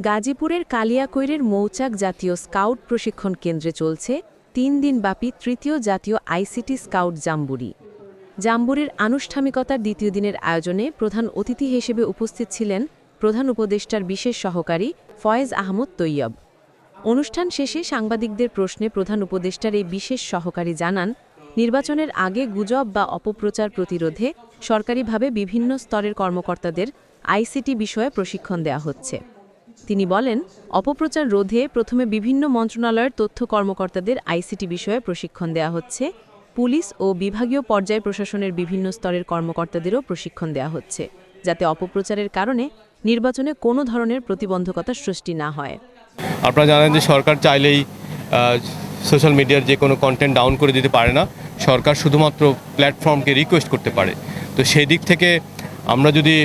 গাজীপুরের কালিয়াকৈরের মৌচাক জাতীয় স্কাউট প্রশিক্ষণ কেন্দ্রে চলছে তিন দিনব্যাপী তৃতীয় জাতীয় আইসিটি স্কাউট জাম্বুরি। জাম্বুরির আনুষ্ঠানিকতার দ্বিতীয় দিনের আয়োজনে প্রধান অতিথি হিসেবে উপস্থিত ছিলেন প্রধান উপদেষ্টার বিশেষ সহকারী ফয়েজ আহমদ তৈয়ব। অনুষ্ঠান শেষে সাংবাদিকদের প্রশ্নে প্রধান উপদেষ্টার এই বিশেষ সহকারী জানান, নির্বাচনের আগে গুজব বা অপপ্রচার প্রতিরোধে সরকারিভাবে বিভিন্ন স্তরের কর্মকর্তাদের আইসিটি বিষয়ে প্রশিক্ষণ দেওয়া হচ্ছে। তিনি বলেন, অপপ্রচার রোধে প্রথমে বিভিন্ন মন্ত্রণালয়ের তথ্য কর্মকর্তাদের আইসিটি বিষয়ে প্রশিক্ষণ দেওয়া হচ্ছে। পুলিশ ও বিভাগীয় পর্যায় প্রশাসনের বিভিন্ন স্তরের কর্মকর্তাদেরও প্রশিক্ষণ দেওয়া হচ্ছে, যাতে অপপ্রচারের কারণে নির্বাচনে কোনো ধরনের প্রতিবন্ধকতা সৃষ্টি না হয়। আপনারা জানেন যে সরকার চাইলেই সোশ্যাল মিডিয়ার যে কোনো কন্টেন্ট ডাউন করে দিতে পারে না। সরকার শুধুমাত্র প্ল্যাটফর্মকে রিকোয়েস্ট করতে পারে। তো সেই দিক থেকে আমরা যদি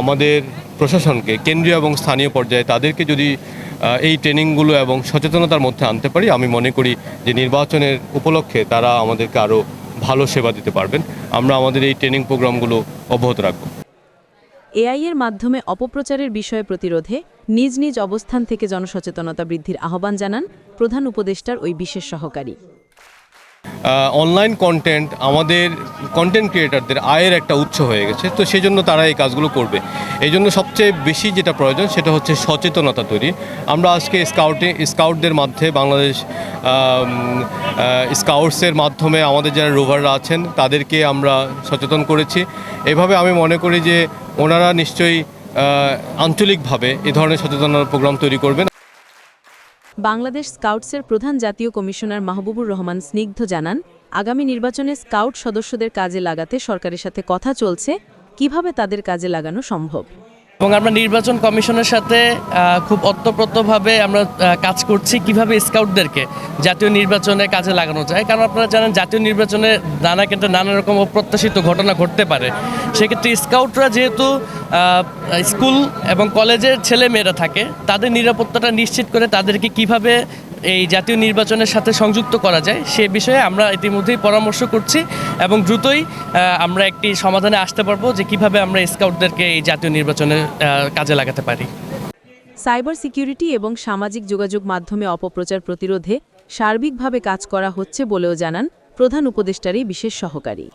আমাদের প্রশাসনকে, কেন্দ্রীয় এবং স্থানীয় পর্যায়ে তাদেরকে যদি এই ট্রেনিংগুলো এবং সচেতনতার মধ্যে আনতে পারি, আমি মনে করি যে নির্বাচনের উপলক্ষে তারা আমাদেরকে আরও ভালো সেবা দিতে পারবেন। আমরা আমাদের এই ট্রেনিং প্রোগ্রামগুলো অব্যাহত রাখব। এআই এর মাধ্যমে অপপ্রচারের বিষয়ে প্রতিরোধে নিজ নিজ অবস্থান থেকে জনসচেতনতা বৃদ্ধির আহ্বান জানান প্রধান উপদেষ্টার ওই বিশেষ সহকারী। অনলাইন কন্টেন্ট আমাদের কন্টেন্ট ক্রিয়েটারদের আয়ের একটা উৎস হয়ে গেছে। তো সেই জন্য তারা এই কাজগুলো করবে। এই জন্য সবচেয়ে বেশি যেটা প্রয়োজন সেটা হচ্ছে সচেতনতা তৈরি। আমরা আজকে স্কাউটিং স্কাউটদের মাধ্যমে বাংলাদেশ স্কাউটসের মাধ্যমে আমাদের যারা রোভাররা আছেন, তাদেরকে আমরা সচেতন করেছি। এভাবে আমি মনে করি যে ওনারা নিশ্চয়ই আঞ্চলিকভাবে এ ধরনের সচেতনতা প্রোগ্রাম তৈরি করবেন। বাংলাদেশ স্কাউটসের প্রধান জাতীয় কমিশনার মাহবুবুর রহমান স্নিগ্ধ জানান, আগামী নির্বাচনে স্কাউট সদস্যদের কাজে লাগাতে সরকারের সাথে কথা চলছে, কীভাবে তাদের কাজে লাগানো সম্ভব? এবং আমরা নির্বাচন কমিশনের সাথে খুব অত্যপ্রতভাবে আমরা কাজ করছি কীভাবে স্কাউটদেরকে জাতীয় নির্বাচনে কাজে লাগানো যায়। কারণ আপনারা জানেন, জাতীয় নির্বাচনে নানা ক্ষেত্রে নানা রকম অপ্রত্যাশিত ঘটনা ঘটতে পারে। সেক্ষেত্রে স্কাউটরা যেহেতু স্কুল এবং কলেজের ছেলে মেয়েরা থাকে, তাদের নিরাপত্তাটা নিশ্চিত করে তাদেরকে কীভাবে এই জাতীয় নির্বাচনের সাথে সংযুক্ত করা যায়, সে বিষয়ে আমরা ইতিমধ্যেই পরামর্শ করছি এবং দ্রুতই আমরা একটি সমাধানে আসতে পারব যে কীভাবে আমরা স্কাউটদেরকে এই জাতীয় নির্বাচনে কাজে লাগাতে পারি। সাইবার সিকিউরিটি এবং সামাজিক যোগাযোগ মাধ্যমে অপপ্রচার প্রতিরোধে সার্বিকভাবে কাজ করা হচ্ছে বলেও জানান প্রধান উপদেষ্টারই বিশেষ সহকারী।